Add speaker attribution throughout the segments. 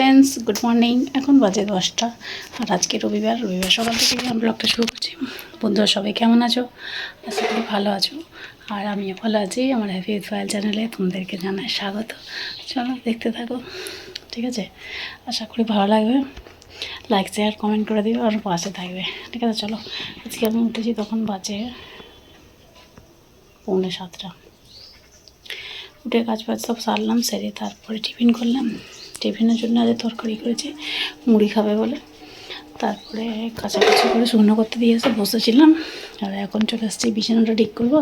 Speaker 1: Friends good morning এখন বাজে দশটা। আর আজকে রবিবার রবিবার সকাল থেকে আমি ব্লগটা শুরু করছি। বন্ধুরা, সবাই কেমন আছো? আশা করি ভালো আছো। আর আমিও ভালো আছি। আমার হ্যাপি ফাইল চ্যানেলে তোমাদেরকে জানাই স্বাগত। চলো দেখতে থাকো। ঠিক আছে? আশা করি ভালো লাগবে। লাইক শেয়ার কমেন্ট করে দিবে আর পাশে থাকবে। ঠিক আছে, চলো। আজকে আমি উঠেছি তখন বাজে পৌনে সাতটা। উঠে কাজ বাজ সব সারলাম, সেরে তারপরে টিফিন করলাম। টিফিনের জন্য আজ তরকারি করেছি, মুড়ি খাবে বলে। তারপরে কাছাকাছি করে শুকনো করতে দিয়ে এসে বসেছিলাম আর এখন চলে আসছি, বিছানাটা ঠিক করব।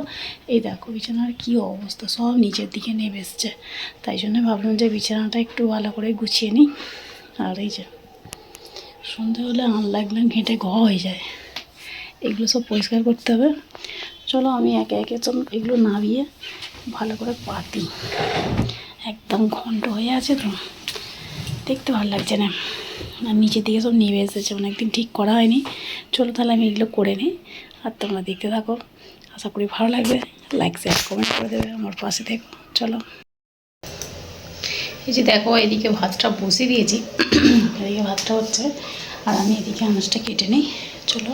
Speaker 1: এই দেখো বিছানার কী অবস্থা, সব নিচের দিকে নেমে এসছে। তাই জন্য ভাবলাম যে বিছানাটা একটু ভালো করে গুছিয়ে নিই। আর এই যে, সন্ধে হলে আন লাগলে ঘেঁটে ঘ হয়ে যায়। এগুলো সব পরিষ্কার করতে হবে। চলো আমি একে একে সব এগুলো নামিয়ে ভালো করে পাতি। একদম ঘন্ট হয়ে আছে তো। দেখতে ভালো লাগছে না। আর নিচের দিকে সব নেমে এসেছে অনেকদিন ঠিক করা হয়নি। চলো তাহলে আমি এগুলো করে নিই, আর তোমরা দেখতে থাকো। আশা করি ভালো লাগবে। লাইক শেয়ার কমেন্ট করে দেবে আমার পাশে থেকো। চলো। এই যে দেখো, এদিকে ভাতটা বসিয়ে দিয়েছি। এদিকে ভাতটা হচ্ছে, আর আমি এদিকে আনাজটা কেটে নিই। চলো।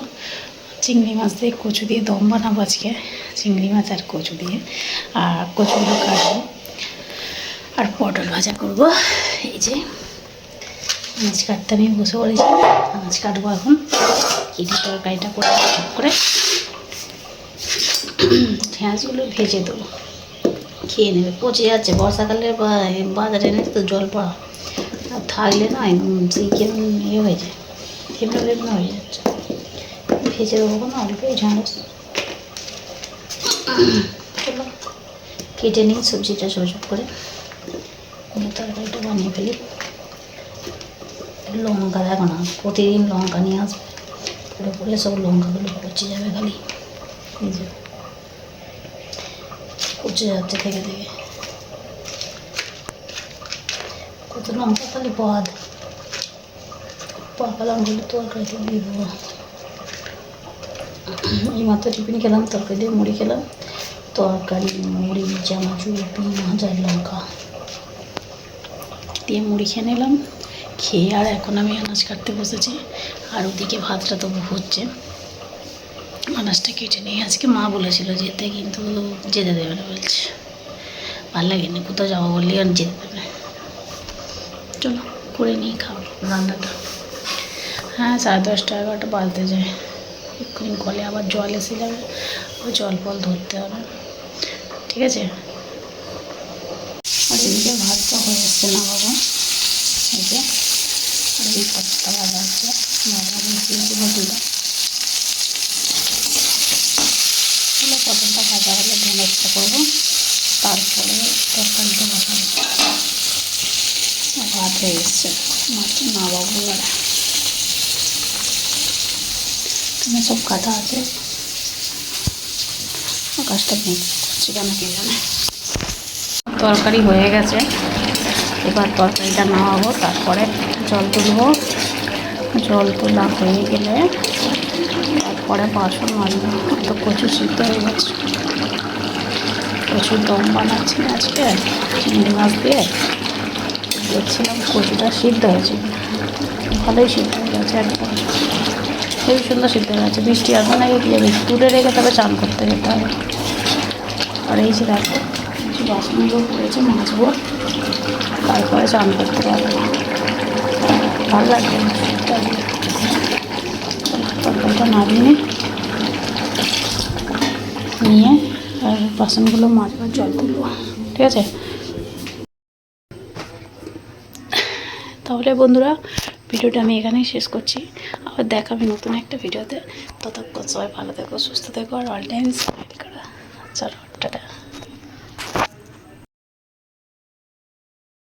Speaker 1: চিংড়ি মাছ দিয়ে কচু দিয়ে দম বানাবো আজকে। চিংড়ি মাছ আর কচু দিয়ে। আর কচুগুলো কাটবো। আর পটল ভাজা করব। এই যে। আনাজ কাটতে আমি বসে পড়েছি। আনাজ কাটবো এখন। কেটে তরকারিটা করে ঠিক করে। পেঁয়াজগুলো ভেজে দেবো। খেয়ে নেবে। পচে যাচ্ছে। বর্ষাকালে বাজারে এনে তো জল পড়া। আর থাকলে না সেই কেমন ইয়ে হয়ে যায়। থেমে থেমে হয়ে যাচ্ছে। ভেজে দেবো কোনো ঢাঁড়স চলো, কেটে নিই সবজিটা সজব করে। তরকারিটা বানিয়ে ফেলি। লঙ্কা দেখো না প্রতিদিন লঙ্কা নিয়ে আসবে পুরো পুরো সব লঙ্কাগুলো পচে যাবে খালি এই যে পচে যাচ্ছে থেকে থেকে কত লঙ্কা খালি পদ পাকা লঙ্কাগুলো তরকারিতে দিয়ে দেবো এই মাত্র টিফিন খেলাম তরকারি দিয়ে মুড়ি খেলাম তরকারি মুড়ি চানাচুর পেঁয়াজ আর লঙ্কা দিয়ে মুড়ি খেয়ে নিলাম খেয়ে আর এখন আমি আনাজ কাটতে বসেছি। আর ওদিকে ভাতটা তো হচ্ছে। আনাজটা কেটে নিয়ে আজকে মা বলেছিল যেতে, কিন্তু যেতে দেবে না বলছে। ভালো লাগেনি, কোথাও যাব বললে আর যেতে দেবে চলো, করে নিয়ে খাব রান্নাটা। হ্যাঁ সাড়ে দশটা, এগারোটা বাজতে যায়। এক্ষুনি কলে আবার জল এসে যাবে, ওই জল ফল ধরতে হবে। ঠিক আছে? আর এদিকে ভাতটা হয়ে এসছে না, বাবা এই যে আর এই পটটা ভাজা হচ্ছে বাবা মিশিয়ে দেবো দিলাম তাহলে পটলটা ভাজা হলে ঢেঁড়সটা করব তারপরে তরকারিটা বসাবো ভাত হয়ে এসছে মাছ না বাবু এখানে সব কাটা আছে আকাশটা করছে কেন কে জানে তরকারি হয়ে গেছে। এবার তরকারিটা নামাবো, তারপরে জল তুলবো। জল তোলা হয়ে গেলে তারপরে বাসন মাজবো। তো কচু সিদ্ধ হয়ে গেছে। কচুর দম বানাচ্ছি আজকে, চিংড়ি মাছ দিয়ে। দেখছিলাম কচুটা সিদ্ধ হয়েছে। ভালোই সিদ্ধ হয়ে গেছে একদম। খুবই সুন্দর সিদ্ধ হয়ে গেছে। বৃষ্টি আসবে না কি যাবে তুলে রেখে তবে চান করতে যেতে হবে। আর এই যে দেখো, কিছু বাসনগুলো পড়েছে মাজবো। তারপরে চান করতে পারব ভালো লাগবে। তরকারিটা নামিয়ে নিয়ে আর বাসনগুলো মাজবার জল তুলবো, ঠিক আছে? তাহলে বন্ধুরা, ভিডিওটা আমি এখানেই শেষ করছি। আবার দেখাবি নতুন একটা ভিডিওতে। ততক্ষণ সবাই ভালো থেকো, সুস্থ থেকো, আর অল টাইম স্মাইল করো। চলো, টাটা।